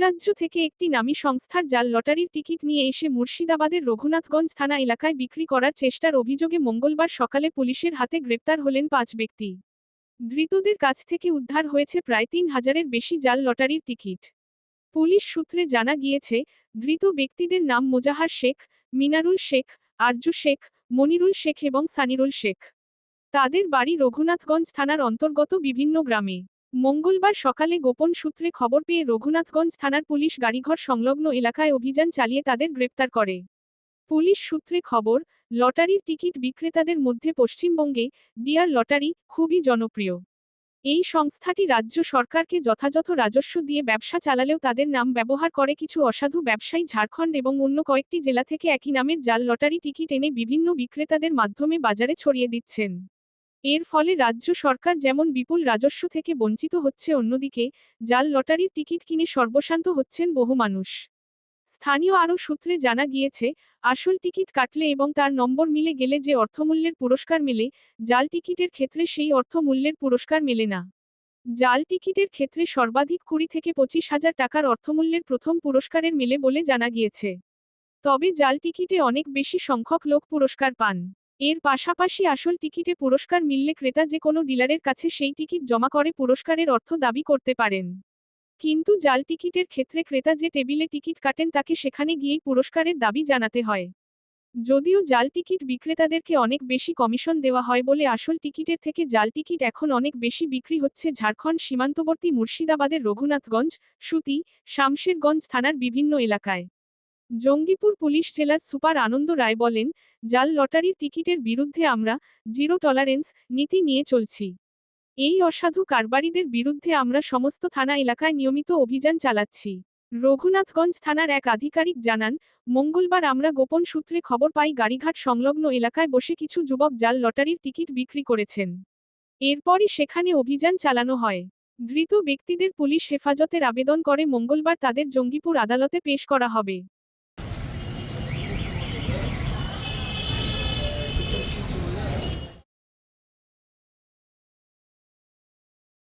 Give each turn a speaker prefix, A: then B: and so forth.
A: রাজ্য থেকে একটি নামী সংস্থার জাল লটারির টিকিট নিয়ে এসে মুর্শিদাবাদের রঘুনাথগঞ্জ থানা এলাকায় বিক্রি করার চেষ্টার অভিযোগে মঙ্গলবার সকালে পুলিশের হাতে গ্রেপ্তার হলেন পাঁচ ব্যক্তি। ধৃতদের কাছ থেকে উদ্ধার হয়েছে প্রায় তিন হাজারের বেশি জাল লটারির টিকিট। পুলিশ সূত্রে জানা গিয়েছে, ধৃত ব্যক্তিদের নাম মোজাহার শেখ, মিনারুল শেখ, আরজু শেখ, মনিরুল শেখ এবং সানিরুল শেখ। তাদের বাড়ি রঘুনাথগঞ্জ থানার অন্তর্গত বিভিন্ন গ্রামে। মঙ্গলবার সকালে গোপন সূত্রে খবর পেয়ে রঘুনাথগঞ্জ থানার পুলিশ গাড়িঘর সংলগ্ন এলাকায় অভিযান চালিয়ে তাদের গ্রেপ্তার করে। পুলিশ সূত্রে খবর, লটারির টিকিট বিক্রেতাদের মধ্যে পশ্চিমবঙ্গে ডিয়ার লটারি খুবই জনপ্রিয়। এই সংস্থাটি রাজ্য সরকারকে যথাযথ রাজস্ব দিয়ে ব্যবসা চালালেও তাদের নাম ব্যবহার করে কিছু অসাধু ব্যবসায়ী ঝাড়খণ্ড এবং অন্য কয়েকটি জেলা থেকে একই নামের জাল লটারি টিকিট এনে বিভিন্ন বিক্রেতাদের মাধ্যমে বাজারে ছড়িয়ে দিচ্ছেন। এর ফলে রাজ্য সরকার যেমন বিপুল রাজস্ব থেকে বঞ্চিত হচ্ছে, অন্যদিকে জাল লটারির টিকিট কিনে সর্বশান্ত হচ্ছেন বহু মানুষ। স্থানীয় আরও সূত্রে জানা গিয়েছে, আসল টিকিট কাটলে এবং তার নম্বর মিলে গেলে যে অর্থমূল্যের পুরস্কার মেলে, জাল টিকিটের ক্ষেত্রে সেই অর্থমূল্যের পুরস্কার মেলে না। জাল টিকিটের ক্ষেত্রে সর্বাধিক কুড়ি থেকে পঁচিশ হাজার টাকার অর্থমূল্যের প্রথম পুরস্কারের মেলে বলে জানা গিয়েছে। তবে জাল টিকিটে অনেক বেশি সংখ্যক লোক পুরস্কার পান। এর পাশাপাশি আসল টিকিটে পুরস্কার মিললে ক্রেতা যে কোনো ডিলারের কাছে সেই টিকিট জমা করে পুরস্কারের অর্থ দাবি করতে পারেন। কিন্তু জাল টিকিটের ক্ষেত্রে ক্রেতা যে টেবিলে টিকিট কাটেন তাকে সেখানে গিয়েই পুরস্কারের দাবি জানাতে হয়। যদিও জাল টিকিট বিক্রেতাদেরকে অনেক বেশি কমিশন দেওয়া হয় বলে আসল টিকিটের থেকে জাল টিকিট এখন অনেক বেশি বিক্রি হচ্ছে ঝাড়খণ্ড সীমান্তবর্তী মুর্শিদাবাদের রঘুনাথগঞ্জ, সুতি, শামশেরগঞ্জ থানার বিভিন্ন এলাকায়। জঙ্গিপুর পুলিশ জেলার সুপার আনন্দ রায় বলেন, জাল লটারির টিকিটের বিরুদ্ধে আমরা জিরো টলারেন্স নীতি নিয়ে চলছি। এই অসাধু কারবারিদের বিরুদ্ধে আমরা সমস্ত থানা এলাকায় নিয়মিত অভিযান চালাচ্ছি। রঘুনাথগঞ্জ থানার এক আধিকারিক জানান, মঙ্গলবার আমরা গোপন সূত্রে খবর পাই গাড়িঘাট সংলগ্ন এলাকায় বসে কিছু যুবক জাল লটারির টিকিট বিক্রি করেছেন। এরপরই সেখানে অভিযান চালানো হয়। ধৃত ব্যক্তিদের পুলিশ হেফাজতের আবেদন করে মঙ্গলবার তাদের জঙ্গিপুর আদালতে পেশ করা হবে।